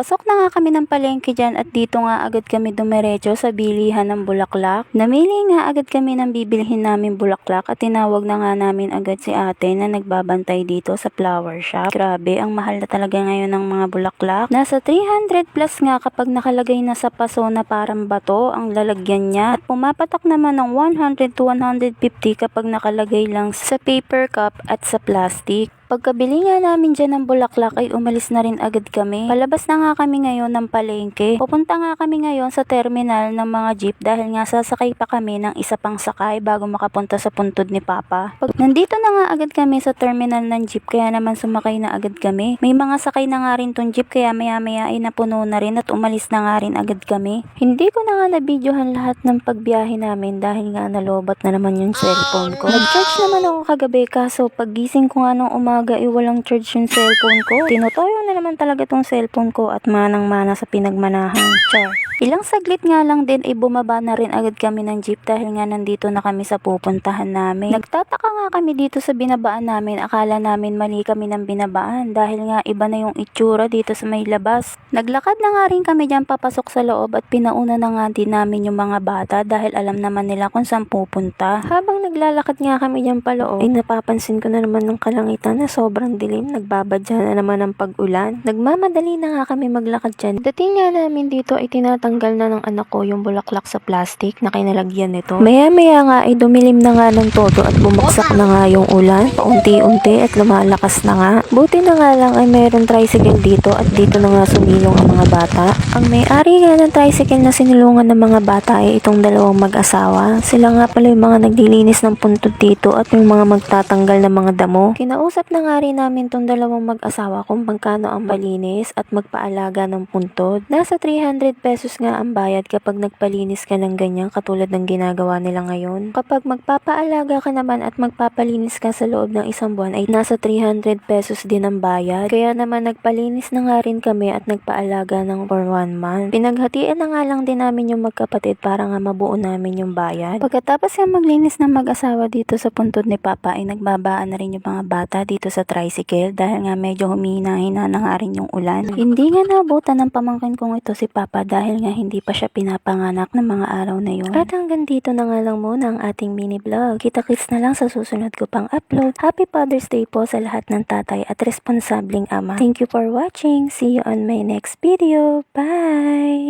Papasok na nga kami ng palengke dyan at dito nga agad kami dumiretso sa bilihan ng bulaklak. Namili nga agad kami ng bibilhin namin bulaklak at tinawag na nga namin agad si ate na nagbabantay dito sa flower shop. Grabe, ang mahal na talaga ngayon ng mga bulaklak. Nasa 300 plus nga kapag nakalagay na sa paso na parang bato ang lalagyan niya at pumapatak naman ng 100 to 150 kapag nakalagay lang sa paper cup at sa plastic. Pagkabili nga namin dyan ng bulaklak ay umalis na rin agad kami. Palabas na nga kami ngayon ng palengke. Pupunta nga kami ngayon sa terminal ng mga jeep dahil nga sasakay pa kami ng isa pang sakay bago makapunta sa puntod ni Papa. Pag nandito na nga agad kami sa terminal ng jeep kaya naman sumakay na agad kami. May mga sakay na nga rin tong jeep kaya maya maya ay napuno na rin at umalis na nga rin agad kami. Hindi ko na nga nabidyohan lahat ng pagbiyahe namin dahil nga nalobat na naman yung cellphone ko. Nag-charge naman ako kagabi kaso paggising ko nga nung umaga ay walang charge yung cellphone ko. Tinutoyo na naman talaga tong cellphone ko at manang-mana sa pinagmanahan. Char. Ilang saglit nga lang din ay bumaba na rin agad kami ng jeep dahil nga nandito na kami sa pupuntahan namin. Nagtataka nga kami dito sa binabaan namin. Akala namin mali kami ng binabaan dahil nga iba na yung itsura dito sa may labas. Naglakad na nga rin kami dyan papasok sa loob at pinauna na nga din namin yung mga bata dahil alam naman nila kung saan pupunta. Habang naglalakad nga kami dyan paloob ay napapansin ko na naman ng kalangitan na sobrang dilim. Nagbabadya na naman ng pag-ulan. Nagmamadali na nga kami maglakad dyan. Dating nga namin dito ay tinatanggal na ng anak ko yung bulaklak sa plastic na kinalagyan nito. Maya-maya nga ay dumilim na nga ng todo at bumagsak na nga yung ulan. Paunti-unti at lumalakas na nga. Buti na nga lang ay mayroong tricycle dito at dito na nga sumilong ang mga bata. Ang may-ari nga ng tricycle na sinulungan ng mga bata ay itong dalawang mag-asawa. Sila nga pala yung mga naglilinis ng puntod dito at yung mga magtatanggal ng mga damo. Kinausap na nga rin namin tong dalawang mag-asawa kung magkano ang malinis at magpaalaga ng puntod. Nasa 300 pesos nga ang bayad kapag nagpalinis ka ng ganyan katulad ng ginagawa nila ngayon. Kapag magpapaalaga ka naman at magpapalinis ka sa loob ng isang buwan ay nasa 300 pesos din ang bayad. Kaya naman nagpalinis na nga rin kami at nagpaalaga ng for one month. Pinaghatian na nga lang din namin yung magkapatid para nga mabuo namin yung bayad. Pagkatapos nga maglinis ng mag-asawa dito sa puntod ni Papa ay nagbabaan na rin yung mga bata dito sa tricycle dahil nga medyo humihina-hina na nga rin yung ulan. Hindi nga nabutan ng pamangkin kong ito si Papa dahil nga hindi pa siya pinapanganak ng mga araw na yun. At hanggang dito na nga lang muna ang ating mini vlog. Kita-kits na lang sa susunod ko pang upload. Happy Father's Day po sa lahat ng tatay at responsabling ama. Thank you for watching. See you on my next video. Bye!